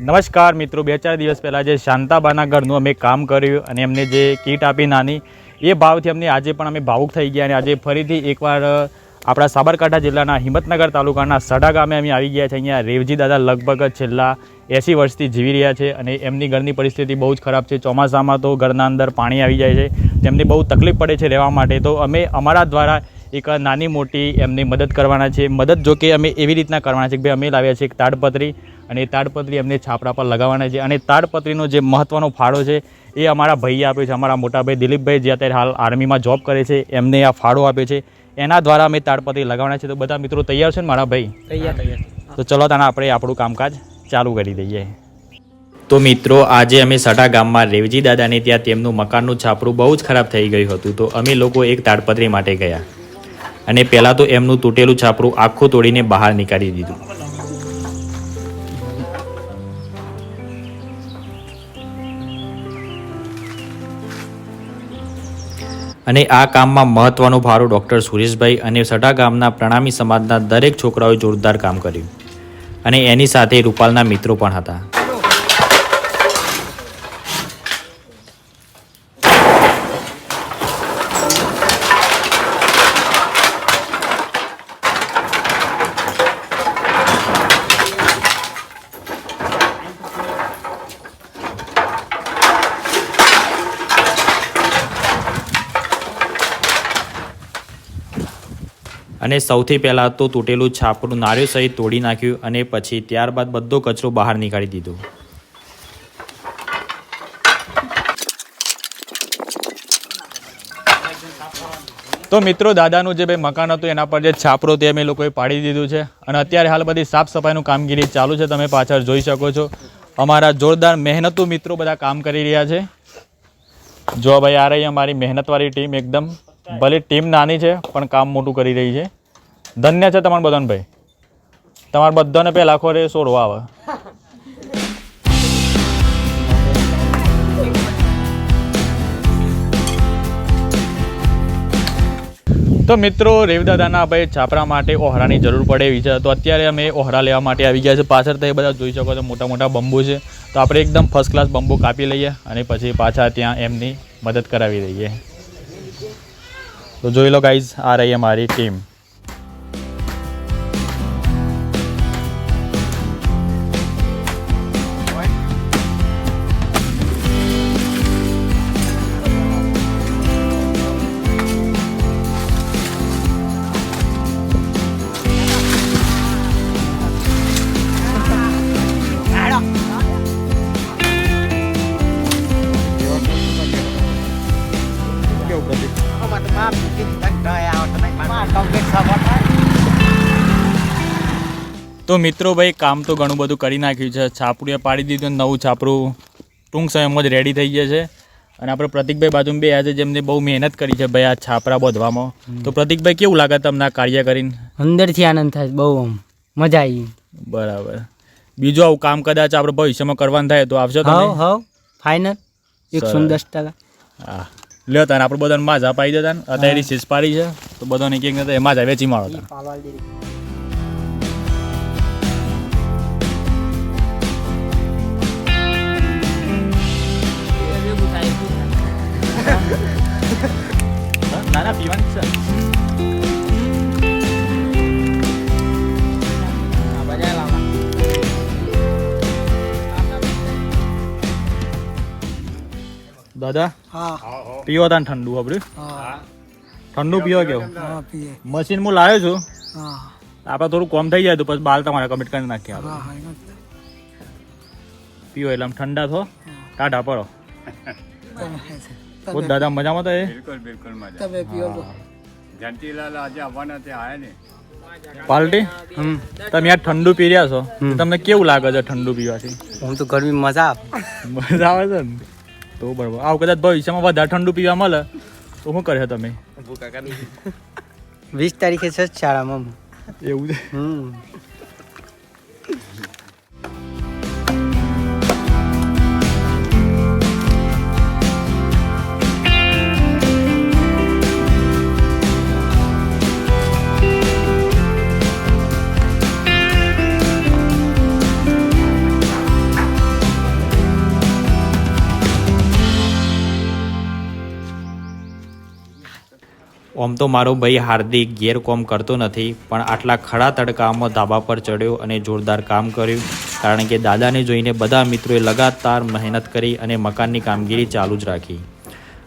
નમસ્કાર મિત્રો, બે ચાર દિવસ પહેલાં જે શાંતાબાના ઘરનું અમે કામ કર્યું અને એમને જે કીટ આપી નાની, એ ભાવથી અમને આજે પણ અમે ભાવુક થઈ ગયા અને આજે ફરીથી એકવાર આપણા સાબરકાંઠા જિલ્લાના હિંમતનગર તાલુકાના સડા ગામે અમે આવી ગયા છે. અહીંયા રેવજી દાદા લગભગ છેલ્લા એંસી વર્ષથી જીવી રહ્યા છે અને એમની ઘરની પરિસ્થિતિ બહુ જ ખરાબ છે. ચોમાસામાં તો ઘરના અંદર પાણી આવી જાય છે. તેમને બહુ તકલીફ પડે છે રહેવા માટે. તો અમે અમારા દ્વારા એક નાની મોટી એમની મદદ કરવાના છે. મદદ જો કે અમે એવી રીતના કરવાના છે કે ભાઈ અમે લાવ્યા છે એક તાડપત્રી અને એ તાડપત્રી એમને છાપરા પર લગાવવાના છે અને તાડપત્રીનો જે મહત્ત્વનો ફાળો છે એ અમારા ભાઈએ આપ્યો છે. અમારા મોટાભાઈ દિલીપભાઈ જે અત્યારે હાલ આર્મીમાં જોબ કરે છે એમને આ ફાળો આપ્યો છે. એના દ્વારા અમે તાડપત્રી લગાવવાના છે. તો બધા મિત્રો તૈયાર છે ને મારા ભાઈ? તૈયાર તો ચલો તાના આપણે આપણું કામકાજ ચાલુ કરી દઈએ. તો મિત્રો આજે અમે સટા ગામમાં રેવજી દાદાને ત્યાં તેમનું મકાનનું છાપરું બહુ જ ખરાબ થઈ ગયું હતું. તો અમે લોકો એક તાડપત્રી માટે ગયા. અને પહેલાં તો એમનું તૂટેલું છાપરું આખું તોડીને બહાર નીકાળી દીધું. અને આ કામમાં મહત્વનો ફાળો ડૉક્ટર સુરેશભાઈ અને સટા ગામના પ્રણામી સમાજના દરેક છોકરાઓએ જોરદાર કામ કર્યું. અને એની સાથે રૂપાલના મિત્રો પણ હતા. અને સૌથી પહેલાં તો તૂટેલું છાપરું નારિયેળ સહિત તોડી નાખ્યું અને પછી ત્યારબાદ બધો કચરો બહાર નીકાળી દીધો. તો મિત્રો, દાદાનું જે ભાઈ મકાન હતું, એના પર જે છાપરો તે અમે લોકોએ પાડી દીધું છે. અને અત્યારે હાલ બધી સાફ સફાઈનું કામગીરી ચાલુ છે, તમે પાછળ જોઈ શકો છો. અમારા જોરદાર મહેનતુ મિત્રો બધા કામ કરી રહ્યા છે. જો ભાઈ આ રહી અમારી મહેનતવાળી ટીમ એકદમ. ભલે ટીમ નાની છે, પણ કામ મોટું કરી રહી છે. ધન્ય છે તમારા બધાને ભાઈ. તમારા બધાને પહેલાં આખો રે સોડવા આવે. તો મિત્રો, રેવદાદાના ભાઈ છાપરા માટે ઓહરાની જરૂર પડે એવી છે. તો અત્યારે અમે ઓહરા લેવા માટે આવી ગયા છે. પાછળ તો એ બધા જોઈ શકો છો મોટા મોટા બંબુ છે. તો આપણે એકદમ ફર્સ્ટ ક્લાસ બંબુ કાપી લઈએ અને પછી પાછા ત્યાં એમની મદદ કરાવી દઈએ. તો જોઈ લો ગાઈઝ આ રહી અમારી ટીમ તો મિત્રો ભાઈ કામ તો ઘણું બધું કરી નાખ્યું છે. છાપરું પાડી દીધું નવું છાપરું ટૂંક સમયમાં જ રેડી થઈ જશે છે. અને આપણે પ્રતિકભાઈ બાજુ બે આજે જેમને બહુ મહેનત કરી છે ભાઈ આ છાપરા બોધવામાં. તો પ્રતિકભાઈ કેવું લાગે તમને આ કાર્ય કરીને? અંદરથી આનંદ થાય બહુ આમ મજા આવી. બરાબર. બીજું આવું કામ કદાચ આપણે ભવિષ્યમાં કરવાનું થાય તો આવશો તમે? હા ફાઇનલ એકસો ને દસ ટકા હા. લ્યો તાને આપણે બધાને માજા પાઈ દેતા ને અત્યારે શીશ પાડી છે. તો બધાને એક એમાં જ વેચી મારો તાને. હા? ના ના પીવાની છે દાદા હા. પીવો તાને ઠંડુ આપડું હા. ઠંડુ પીવો કેવું? મશીન હું લાવ્યો છું. હા. આપણે થોડું કોમ થઈ જાય તો પછી બાલ તમારે કમિટ કરી નાખીએ આપણે પીવો એટલે આમ ઠંડા થો. ટાઢા પડો. બહુ દાદા મજામાં તો એ? બિલકુલ બિલકુલ મજા તમે પીઓ તો જયંતિલાલ આજે આવવાના તે આયા ને? પાલટી? હમ. તમે યાર ઠંડુ પી રહ્યા છો. તમને કેવું લાગે છે ઠંડુ પીવાથી? હું તો ગરમી મજા આવે મજા આવે છે ને? તો બરાબર. આવું કદાચ ભવિષ્યમાં વધારે ઠંડુ પીવા મળે તો શું કરે તમે? વીસ તારીખે છે જ શાળામાં. એવું છે? હમ. ઓમ તો મારો ભાઈ હાર્દિક ગેરકોમ કરતો નથી, પણ આટલા ખડા તડકામાં ધાબા પર ચડ્યો અને જોરદાર કામ કર્યું. કારણ કે દાદાને જોઈને બધા મિત્રોએ લગાતાર મહેનત કરી અને મકાનની કામગીરી ચાલુ જ રાખી.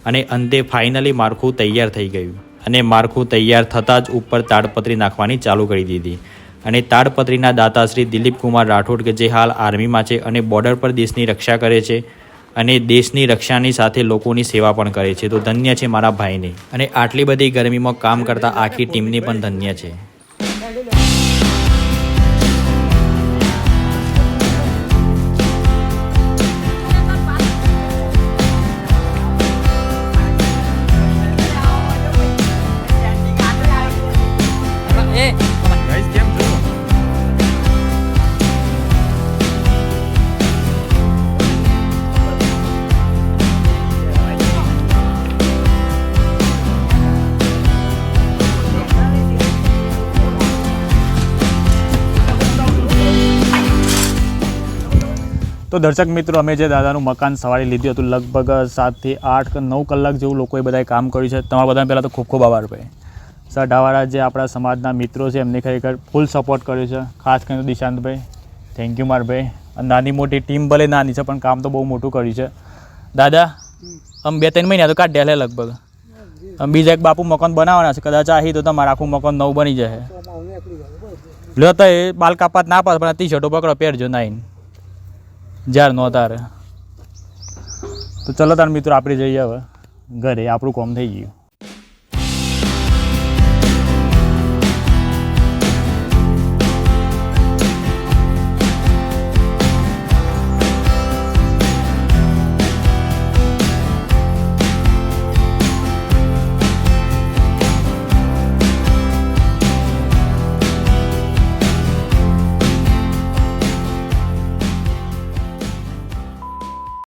અને અંતે ફાઇનલી માળખું તૈયાર થઈ ગયું. અને માળખું તૈયાર થતાં જ ઉપર તાડપત્રી નાખવાની ચાલુ કરી દીધી. અને તાડપત્રીના દાતાશ્રી દિલીપકુમાર દિલીપ કુમાર રાઠોડ કે જે હાલ આર્મીમાં છે અને બોર્ડર પર દેશની રક્ષા કરે છે અને દેશની રક્ષાની સાથે લોકોની સેવા પણ કરે છે. તો ધન્ય છે મારા ભાઈને. અને આટલી બધી ગરમીમાં કામ કરતા આખી ટીમની પણ ધન્ય છે. તો દર્શક મિત્રો, અમે જે દાદાનું મકાન સવારે લીધું હતું લગભગ સાતથી આઠ નવ કલાક જેવું લોકોએ બધાએ કામ કર્યું છે. તમારા બધા પહેલાં તો ખૂબ ખૂબ આભાર ભાઈ. સર ઢાવાળા જે આપણા સમાજના મિત્રો છે, એમને ખરેખર ફૂલ સપોર્ટ કર્યો છે. ખાસ કરીને દિશાંતભાઈ થેન્ક યુ માર ભાઈ. અને નાની મોટી ટીમ ભલે નાની છે, પણ કામ તો બહુ મોટું કર્યું છે. દાદા, આમ બે ત્રણ મહિના તો કાઢ ડેલે લગભગ. બીજા એક બાપુ મકાન બનાવવાના છે, કદાચ આહી તો તમારે આખું મકાન નવું બની જશે. લો તો એ બાલ કાપાત ના પાસ પણ ટી શર્ટો પકડો પહેરજો નાઈને. જ્યાર નો તારે તો ચલો તાર મિત્રો, આપણે જઈએ હવે ઘરે. આપણું કોમ થઈ ગયું.